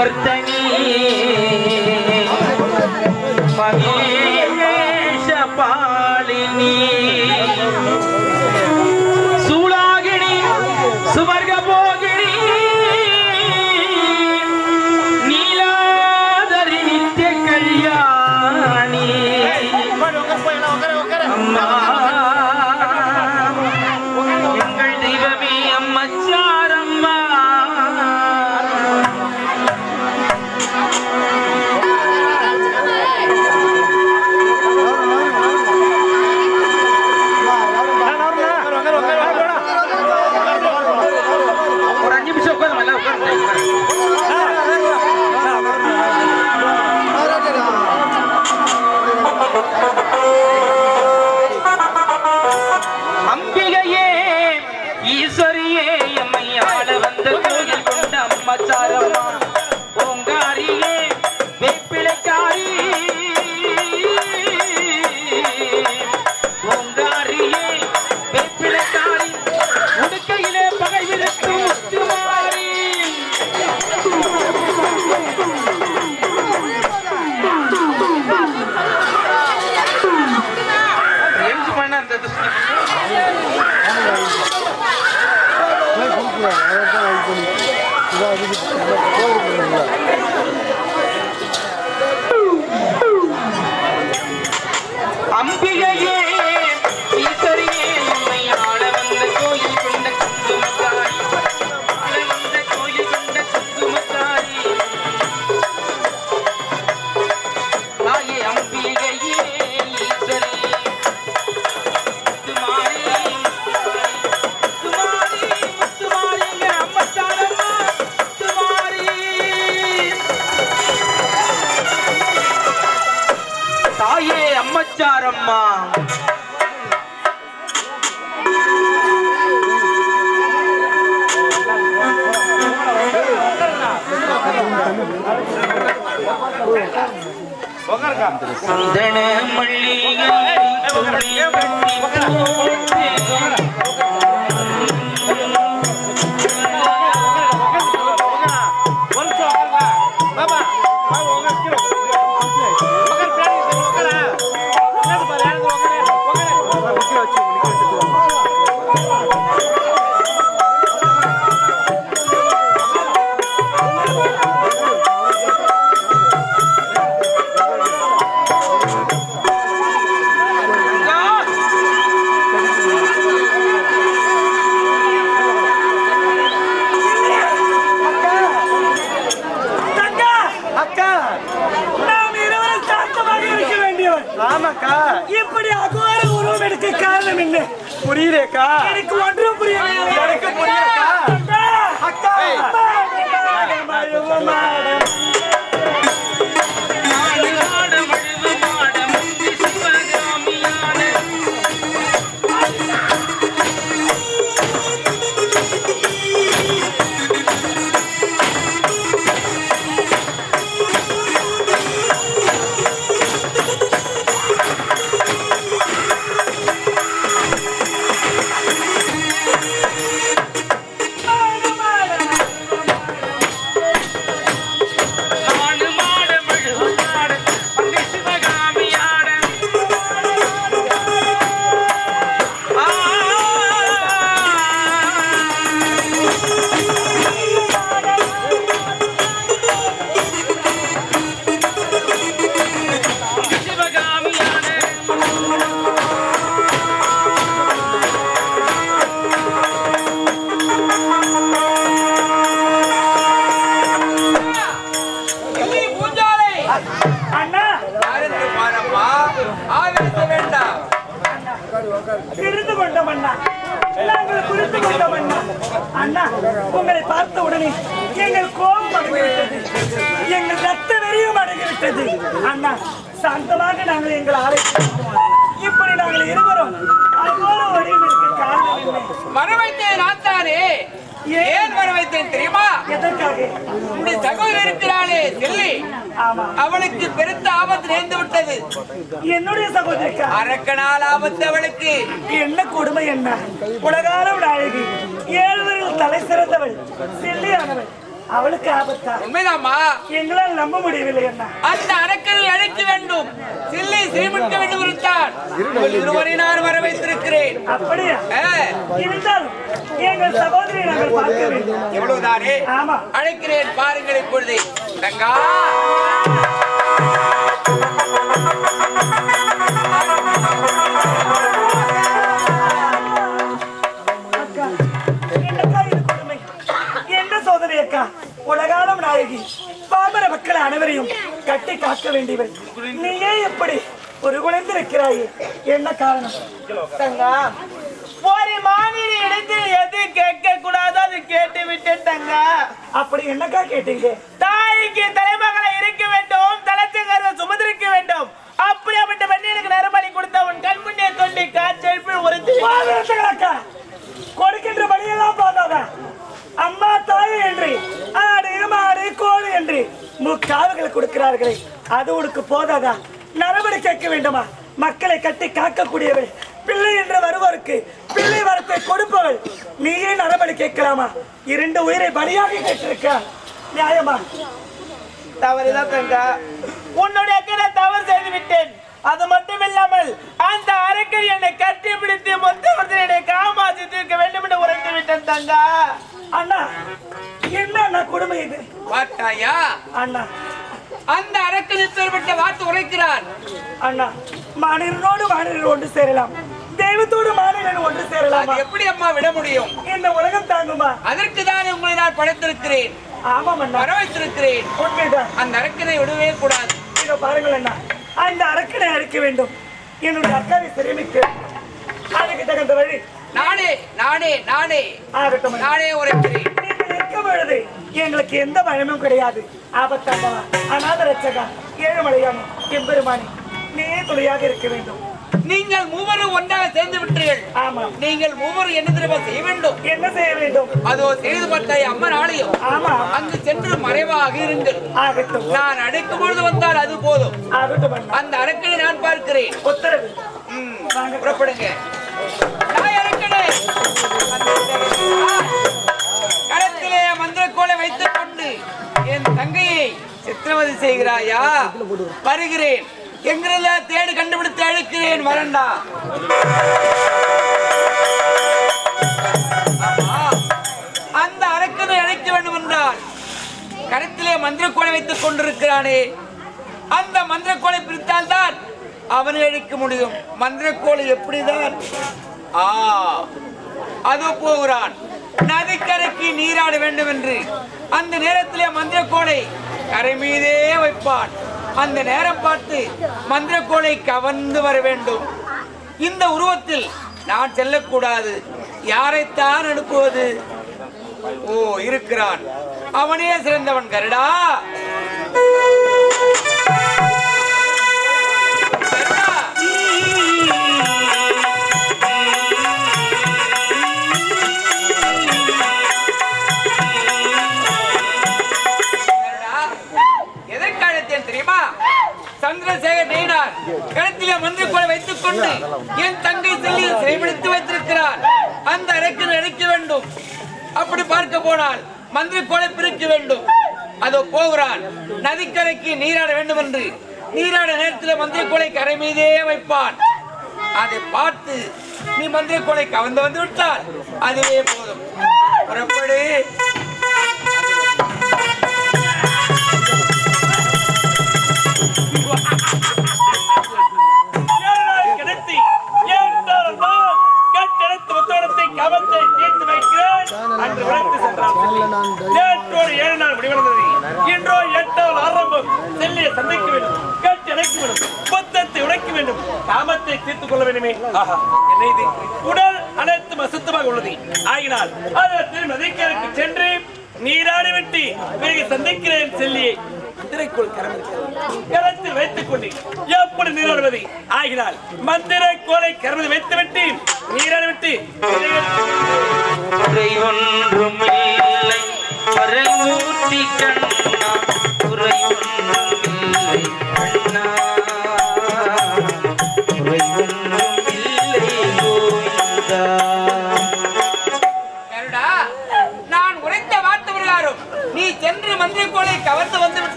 Cortés. சந்தன சகோதரித்தினாலே செல்லி. அவளுக்கு பெருத்த ஆபத்து நேர்ந்து விட்டது. என்னுடைய சகோதரிக்கு? அரக்கனால் ஆபத்து அவளுக்கு. என்ன கொடுமை என்ன? உலகால அழகி ஏழ்வரில் தலை சிறந்தவள் செல்லியானவள். அவளுக்கு ஆபத்தா? உண்மைதாம்மா. எங்களால் நம்ப முடியவில்லை அண்ணா. அந்த அரக்கனை அழைக்க வேண்டும். சில்லை சிறுமிக்க வேண்டும் இருந்தால் உங்கள் இருவரை நான் வர வைத்திருக்கிறேன் அப்படியா? ஆ, இருந்தாலும் எங்கள் சகோதரியை நாங்கள் பார்க்க வேண்டும். இவ்வளவுதானே? ஆமா. அழைக்கிறேன். பாருங்கள் இப்பொழுது. தங்கா! அக்கா நாயகி பாமர மக்கள் அனைவரையும் கட்டி காக்க வேண்டியவள் நீயே எப்படி ஒரு குழந்திருக்கிறாயே என்ன காரணம்? தங்கா ஒரு மாநில இடத்தில் எது கேட்க கூடாதோ அது கேட்டு விட்டேன் தங்கா. அப்படி என்னக்கா கேட்டீங்க? தாய்க்கு தலைமகளை இருக்க வேண்டும் தலைச்சங்கர சுமந்திருக்க வேண்டும். அப்படியாப்பட்ட பெண்ணினுக்கு நரபலி கொடுத்த உன் கண் முன்னே சொல்லி காய்ச்சல் பாதரசங்களக்கா கொடுக்கின்ற பணியெல்லாம் போதாத? அம்மா தாய் என்று ஆடு மாடு கோழி என்று முக்காவுகள் கொடுக்கிறார்களே அது உனக்கு போதாதா? நரபடி கேட்க வேண்டுமா? மக்களை கட்டி காக்கக்கூடியவள் பிள்ளை என்று வருவோருக்கு பிள்ளை வரத்தை கொடுப்பவள் நீயே நரபடி கேட்கலாமா இரண்டு உயிரை பலியாக கேட்டிருக்க. நியாயமா? தவறுதான் தங்கா உன்னுடைய அக்கறை தவறு செய்து விட்டேன். அது மட்டும் இல்லாமல் அந்த அரக்கர் என்னை கட்டி பிடித்து மொத்த என்னை காமாசி தீர்க்க வேண்டும் என்று உரைத்து விட்டேன் தங்கா. அண்ணா என்ன அண்ணா கொடுமை இது? பார்த்தாயா அண்ணா. அந்த அரக்கனில் பெறப்பட்ட வார்த்தை உரைக்கிறான் அண்ணா மாநிலனோடு மாநிலர் ஒன்று சேரலாம். தெய்வத்தோடு மாநிலன் ஒன்று சேரலாமா? எப்படி அம்மா விட முடியும்? இந்த உலகம் தாங்குமா? அதற்கு தான் உங்களை நான் படைத்திருக்கிறேன். ஆமாம் அண்ணா. வர வைத்திருக்கிறேன் உண்மைதான். அந்த அரக்கனை விடவே கூடாது. இதோ பாருங்கள் அண்ணா அந்த அரக்கனை அழிக்க வேண்டும். என்னுடைய அக்காவை சிறுமிக்கு அதுக்கு தகுந்த வழி நானே நானே நானே. நானே உரைக்கிறேன் பொழுது எங்களுக்கு எந்த பயமும் கிடையாது. ஆபத்தாமா அநாத ரட்சகா ஏழுமலையானே எம்பெருமானே நீயே துணையாக இருக்க வேண்டும். நீங்கள் மூவரும் ஒன்றாக சேர்ந்து விட்டீர்கள். ஆமாம் நீங்கள் மூவரும் என்ன தெரியுமா செய்ய வேண்டும்? என்ன செய்ய வேண்டும்? அதோ செய்து பார்த்தாய் அம்மன் ஆலயம் ஆமா. அங்கு சென்று மறைவாக இருங்கள். ஆகட்டும். நான் அழைக்கும் பொழுது வந்தால் அது போதும். அந்த அரக்கனை நான் பார்க்கிறேன். உத்தரவு. புறப்படுங்க. கரத்திலே மந்திரக்கோலை வைத்துக் கொண்டு என் தங்கையை சித்திரவதை செய்கிறாயா? வருகிறேன். எங்கிருந்தா தேடி கண்டுபிடித்து அழைக்கிறேன் வரண்டா ஆமா. அந்த அரக்கனை அழைக்க வேண்டும் என்றால் கரத்திலே மந்திரக்கோலை வைத்துக் கொண்டிருக்கிறானே. அந்த மந்திரக்கோலை பிரித்தால் தான் அவனை அழிக்க முடியும். மந்திரக்கோலை எப்படிதான் ஆ அது போகிறான். நதிக்கரைக்கு நீராட வேண்டும் என்று அந்த நேரத்திலே மந்திரக்கோலை கரை மீதே வைப்பான். அந்த நேரம் பார்த்து மந்திரக்கோலை கவர்ந்து வர வேண்டும். இந்த உருவத்தில் நான் செல்லக்கூடாது. யாரைத்தான் அனுப்புவது? ஓ இருக்கிறான். அவனே சிறந்தவன் கருடா. மந்திரக்கோளை வைத்துக் கொண்டு என் தங்கை செல்லியை சிறைபிடித்து வைத்திருக்கிறார் அந்த அரக்கனை அழைக்க வேண்டும். அப்படி பார்க்க போனால் மந்திரக்கோளை பிரிக்க வேண்டும். அதோ போகிறான் நதிக்கரைக்கு நீராட வேண்டும் என்று நீராட நேரத்தில் மந்திரக்கோளை கரை மீதே வைப்பான் அதை பார்த்து நீ மந்திரக்கோளை கவர்ந்து வந்து விட்டால் அதுவே போதும். புறப்படு.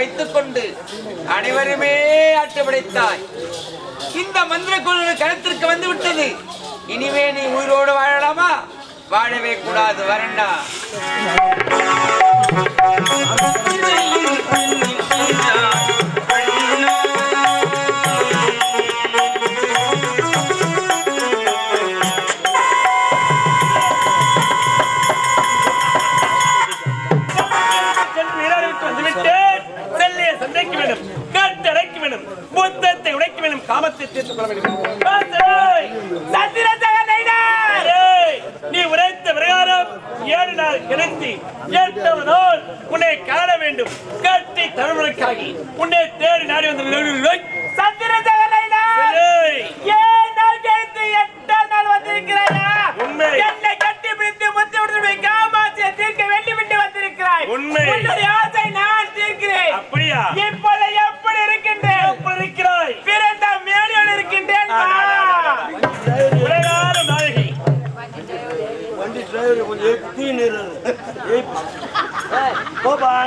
வைத்துக் கொண்டு அனைவருமே ஆட்டுப்படைத்தாய் இந்த மந்திர கோள் கருத்திற்கு வந்து விட்டது இனிமே நீ உயிரோடு வாழலாமா? வாழவே கூடாது வரண்டா.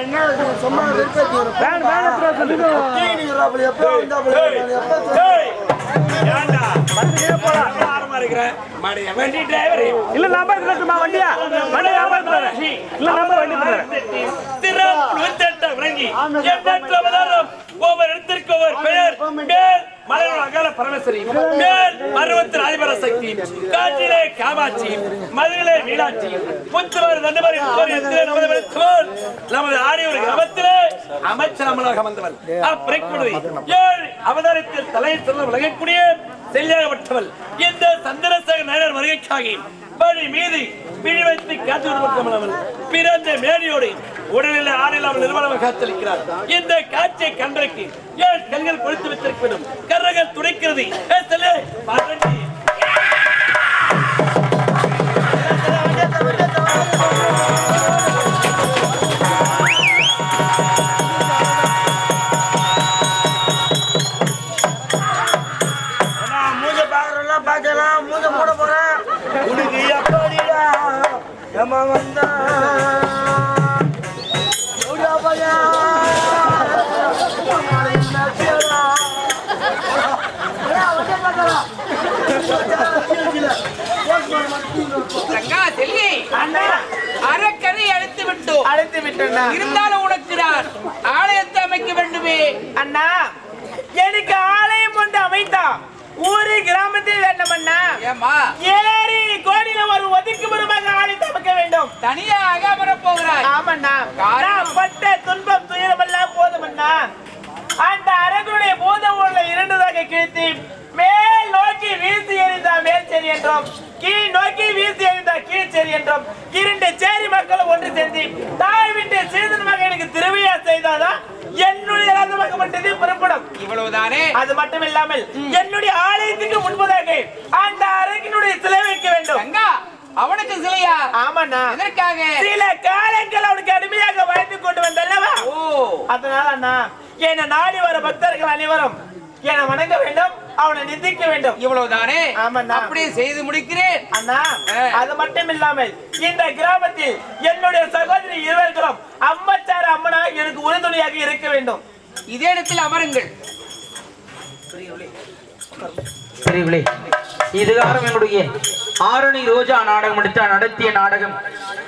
என்ன சும்மா வேன் வேன் எப்போ எப்போ வண்டி டிரைவர். இல்ல நம்பர் சும்மா வண்டியா வண்டி இல்ல நம்ம வண்டி சிறப்பு விளங்கி, ஒவ்வொரு இடத்திற்கு ஒவ்வொரு பெயர் மலையோட பரமேஸ்வரி மேல் சக்தி காற்றிலே காமாட்சி மதுவிலே மீனாட்சி புத்துவர் தண்டுமாரி நமது நமது கிராமத்திலே அமைச்சர் அமலாக வந்தவள் அப்பிரக்குமதி ஏழு அவதாரத்தில் தலை செல்ல விலகக்கூடிய செல்லியாகப்பட்டவள் இந்த சந்திரசேகர் நாயனர் வருகைக்காக வழி மீது பிழிவைத்து காத்து விடுபட்டவள் பிறந்த மேடையோடு உடலில் ஆடில்லாமல் நிறுவனம் காத்தளிக்கிறார் இந்த காட்சியை கண்டிருக்கு ஏன் கண்கள் கொடுத்து வைத்திருக்க வேண்டும் கரங்கள் துடைக்கிறது Thank you. பார்க்கலாம். மூஞ்ச போட போறேன். உனக்கு எப்படிடா ஏமா வந்தா. அழைத்து விட்டோம். அழைத்து இருந்தாலும் உனக்கு நான் ஆலயத்தை அமைக்க வேண்டுமே. அண்ணா எனக்கு ஆலயம் ஒன்று அமைத்தான். ஊரு கிராமத்தில் வேண்டும் அண்ணா ஏமா ஏரி கோடியில ஒரு ஒதுக்குமுறமாக ஆலயத்தை அமைக்க வேண்டும். தனியாக அமரப் போகிறாய் ஆமண்ணா? நான் பட்ட துன்பம் துயரமெல்லாம் போதுமண்ணா. அந்த அரகுடைய பூத உள்ள இரண்டதாக கிழித்து மேல் நோக்கி வீசி எறிந்தா மேல் சரி என்றும். கீழ் நோக்கி வீசி எறிந்தா கீழ் சரி என்றும். இரண்டு சேரி மக்களும் ஒன்று சேர்ந்து தாய் விட்டு சீதன் மகனுக்கு திருவிழா செய்தாதான் என்னுடைய ரதமாக்கப்பட்டது புறப்படும். இவ்வளவுதானே? அது மட்டும் இல்லாமல் என்னுடைய ஆலயத்துக்கு முன்பதாக அந்த அரங்கினுடைய சிலை வைக்க வேண்டும். அவனுக்கு சிலையா? ஆமாண்ணா. எதற்காக? சில காலங்கள் அவனுக்கு அடிமையாக வாழ்ந்து கொண்டு வந்தல்லவா? ஓ. அதனால அண்ணா என்னை நாடி வர பக்தர்கள் அனைவரும் என்னை வணங்க வேண்டும் அவனை நிந்திக்க வேண்டும். இவ்வளவுதானே. அப்படியே செய்து முடிக்கிறேன். அண்ணா. அது மட்டும் இல்லாமல் இந்த கிராமத்தில் என்னுடைய சகோதரி இருவர்களும் அம்மச்சார அமைதியாக இருக்க வேண்டும். இதே இடத்தில் அமருங்கள். பிரிவுகளே இதுகாரம் எங்களுடைய ஆரணி ரோஜா நாடகம் எடுத்த நடத்திய நாடகம்.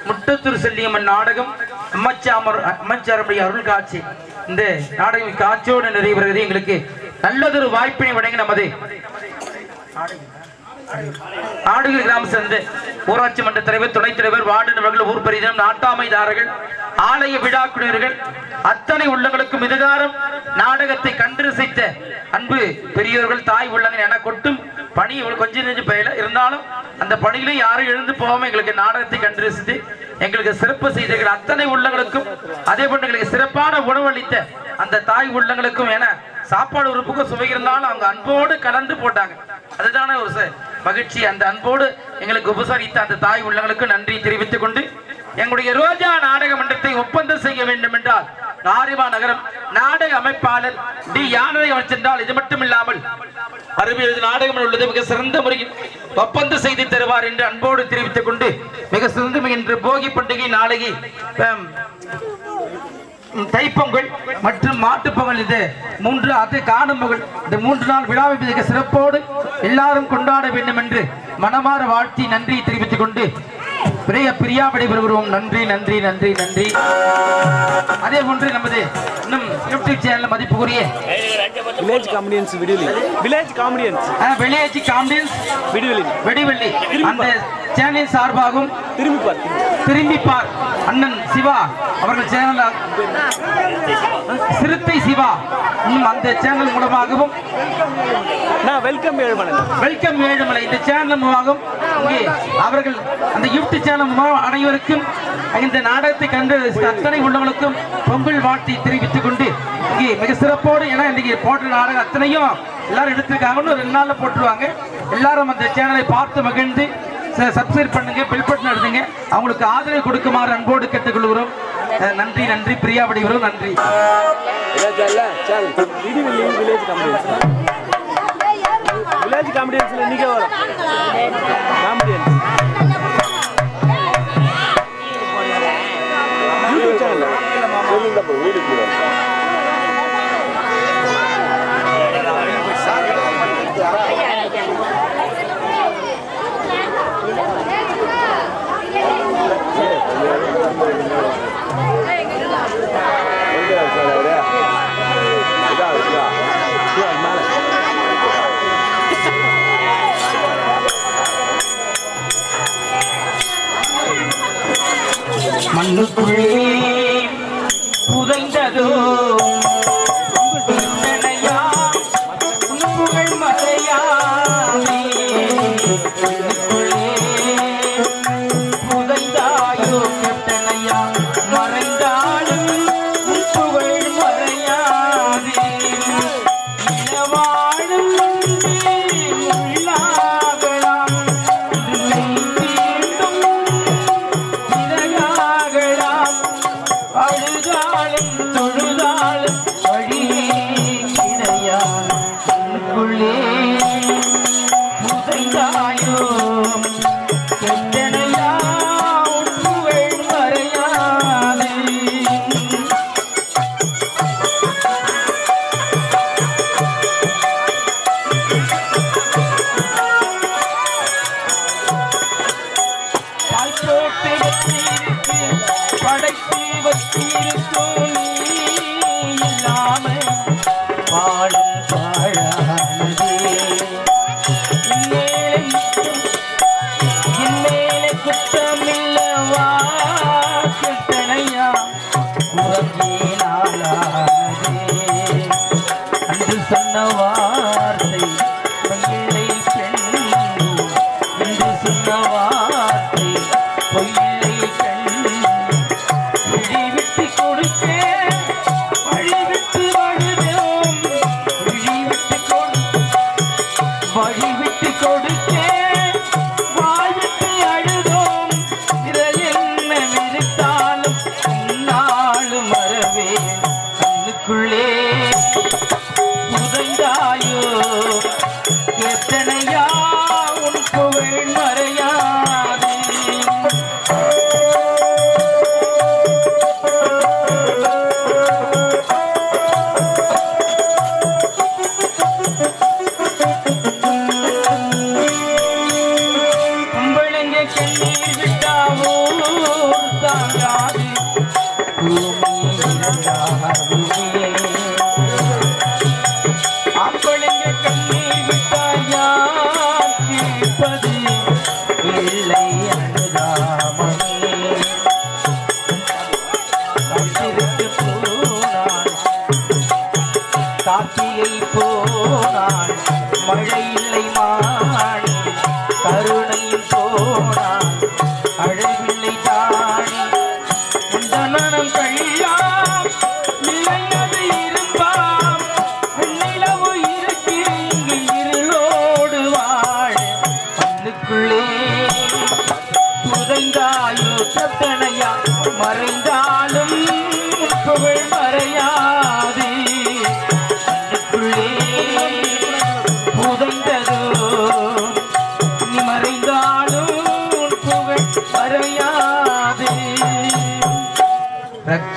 முட்டத்தூர் செல்லியம்மன் நாடகம். அம்மச்சாமர் அம்மச்சாரமுடைய அருள் காட்சி இந்த நாடகம் காட்சியோடு நிறைவு எங்களுக்கு நல்லதொரு வாய்ப்பினை வழங்கி நமது ஆடுகள் கிராம சேர்ந்து ஊராட்சி மன்ற தலைவர் துணைத் தலைவர் வார்டு நபர்கள் ஊர் பரிதம் நாட்டாமைதாரர்கள் ஆலய விழாக்குழுவர்கள் அத்தனை உள்ளங்களுக்கும் இதுகாரம் நாடகத்தை கண்டு ரசித்த அன்பு பெரியவர்கள் தாய் உள்ளங்கள் என கொட்டும் பணி இவ்வளவு கொஞ்சம் நெஞ்சு பெயல. இருந்தாலும் அந்த பணியிலும் யாரும் எழுந்து போகாம எங்களுக்கு நாடகத்தை கண்டு ரசித்து எங்களுக்கு சிறப்பு செய்தீர்கள். அத்தனை உள்ளங்களுக்கும் அதே போன்று எங்களுக்கு சிறப்பான உணவு அளித்த அந்த தாய் உள்ளங்களுக்கும் என சாப்பாடு உறுப்புக்கும் சுவை இருந்தாலும் அவங்க அன்போடு கலந்து போட்டாங்க. அதுதானே ஒரு ச- மகிழ்ச்சி அந்த அன்போடு எங்களுக்கு உபசரித்த அந்த தாய் உள்ளங்களுக்கு நன்றி தெரிவித்துக் கொண்டு எங்களுடைய ரோஜா நாடக மன்றத்தை ஒப்பந்தம் செய்ய வேண்டும் என்றால் நாரிமா நகரம் நாடக அமைப்பாளர் டி யானரை அமைச்சென்றால் இது மட்டும் இல்லாமல் அருமையில் நாடகம் உள்ளது மிக சிறந்த முறையில் ஒப்பந்தம் செய்து தருவார் என்று அன்போடு தெரிவித்துக் கொண்டு மிக சிறந்த இன்று போகி பண்டிகை நாளைக்கு தைப்பொங்கல் மற்றும் மாட்டுப்பொங்கல் இது. மூன்று அது காணும் பொங்கல் இந்த மூன்று நாள் விழாவை மிக சிறப்போடு எல்லாரும் கொண்டாட வேண்டும் என்று மனமாற வாழ்த்தி நன்றி தெரிவித்துக் கொண்டு பிரிய பிரியா விடைபெறுகிறோம். நன்றி நன்றி நன்றி நன்றி. அதே போன்று நமது இன்னும் யூடியூப் சேனல் மதிப்புக்குரிய வில்லேஜ் காமெடியன்ஸ் விடுவலி வில்லேஜ் காமெடியன்ஸ் வெளியேச்சி காம்டியன்ஸ் விடுவலி வெடிவெள்ளி. அந்த சேனலின் சார்பாகவும் திரும்பி பார்த்து. திரும்பி பார். அண்ணன் சிவா அவர்கள் சேனல் சிறுத்தை சிவா. அந்த சேனல் மூலமாகவும் வெல்கம் ஏழுமலை. வெல்கம் ஏழுமலை. இந்த சேனல் மூலமாகவும் அவர்கள் அந்த யூடியூப் சேனல் மூலம் அனைவருக்கும் இந்த நாடகத்தை கண்டு அத்தனை உள்ளவங்களுக்கும் பொங்கல் வாழ்த்தை தெரிவித்துக் கொண்டு இங்கே மிக சிறப்போடு ஏன்னா இன்னைக்கு போட்ட நாடகம் அத்தனையும் எல்லாரும் எடுத்திருக்காங்க இன்னும் ரெண்டு நாள்ல போட்டுருவாங்க. எல்லாரும் அந்த சேனலை பார்த்து மகிழ்ந்து சப்ஸ்கிரைப் பண்ணுங்க பில் பட்டன் எடுத்துங்க அவங்களுக்கு ஆதரவு கொடுக்குமாறு அன்போடு கேட்டுக்கொள்கிறோம். நன்றி நன்றி. பிரியா வடிவரும் நன்றி. வில்லேஜ் காமெடியன்ஸ் வில்லேஜ் காமெடியன்ஸ்ல இன்னைக்கே வரும். Comedians Just believe.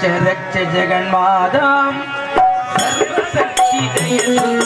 ரட்ச ரட்ச ஜெகன்மாதாம். சர்வசக்தி ஜெய